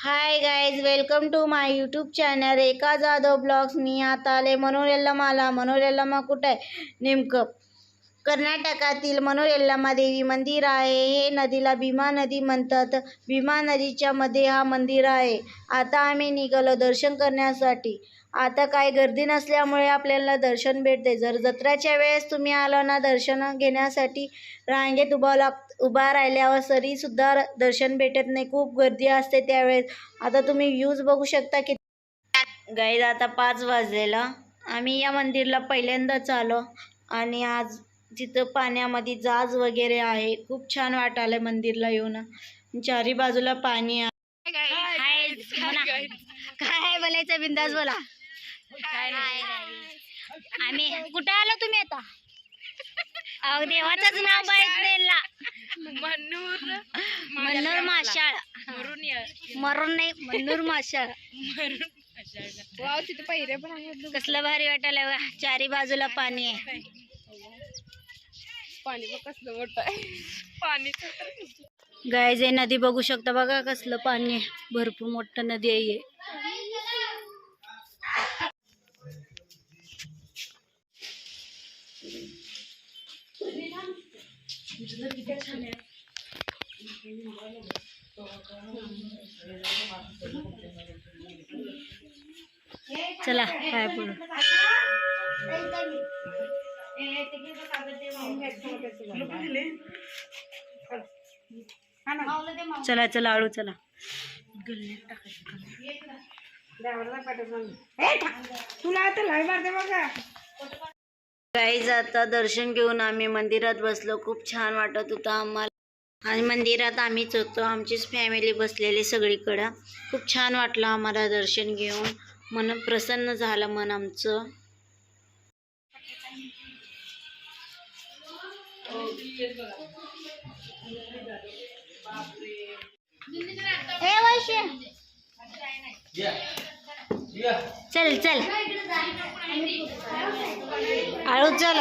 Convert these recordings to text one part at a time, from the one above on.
Hi guys welcome to my YouTube channel एका Jadhav blogs मी आता आले मनोरेल्लमाला मनोरेल्लमा कुठं आहे? नेमकं. कर्नाटकातील मनोरेल्लमा देवी मंदिर आहे. हे नदीला भीमा नदी म्हणतात. भीमा नदीच्या मध्ये हा मंदिर आहे. आता आम्ही निघालो दर्शन करण्यासाठी. आता काय गर्दी नसल्यामुळे आपल्याला दर्शन भेटते. जर जत्राच्या वेळेस तुम्ही आला ना दर्शन घेण्यासाठी रांगेत उभा लाग उभा राहिल्यावर तरीसुद्धा दर्शन भेटत नाही. खूप गर्दी असते त्यावेळेस. आता तुम्ही व्ह्यूज बघू शकता की गाईज आता पाच वाजलेला. आम्ही या मंदिरला पहिल्यांदाच आलो. आणि आज तिथं पाण्यामध्ये जाज वगैरे आहे. खूप छान वाटायलंय मंदिरला येऊन. चारी बाजूला पाणी आहे. काय बोलायचं बिंदास बोला. आम्ही कुठे आलो तुम्ही आता? अहो देवाचंच नाव मनूर मन्नूर माशाळ. मरून नाही मन्नूर माशाळ. तिथे पहिरे पण कसलं भारी वाटायला बघा. चारी बाजूला पाणी आहे. पाणी पण कसलं मोठं आहे. पाणी गाय जे नदी बघू शकता बघा कसलं पाणी आहे. भरपूर मोठं नदी आहे. चला काय पुढं चला चला आळू चला. तुला आता मारते बघा गाईज आता दर्शन घेऊन आम्ही मंदिरात बसलो. खूप छान वाटत होतं आम्हाला. आणि मंदिरात आम्हीच होतो आमचीच फॅमिली बसलेली सगळीकडं. खूप छान वाटलं आम्हाला दर्शन घेऊन. मन प्रसन्न झालं मन आमचं. चल चल. आळू चल.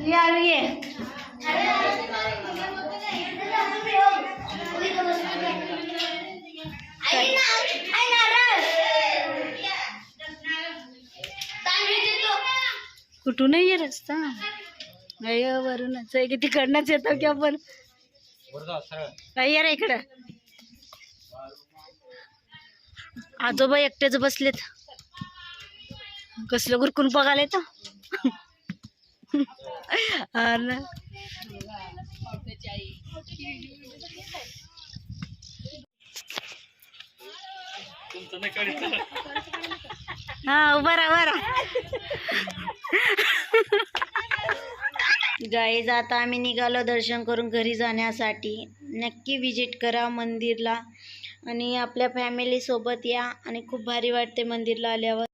ये आळू ये. कुठून ये रस्ता. अय वरूनच आहे की तिकडनंच येतो की आपण. ये रे इकडं. आजोबा एकटेच बसलेत. कसलं गुरकून बघायला येतं? हा ना हा उभा राहा उभा राहा. गाईज आता आम्ही निघालो दर्शन करून घरी जाण्यासाठी. नक्की विजिट करा मंदिरला. आणि आपल्या फॅमिलीसोबत या. आणि खूप भारी वाटते मंदिरला आल्यावर.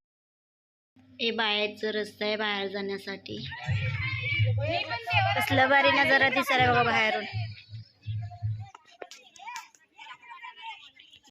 हे बाहेरचं रस्ता आहे बाहेर जाण्यासाठी. कसलं भारी नजारा दिसायला बघा बाहेरून.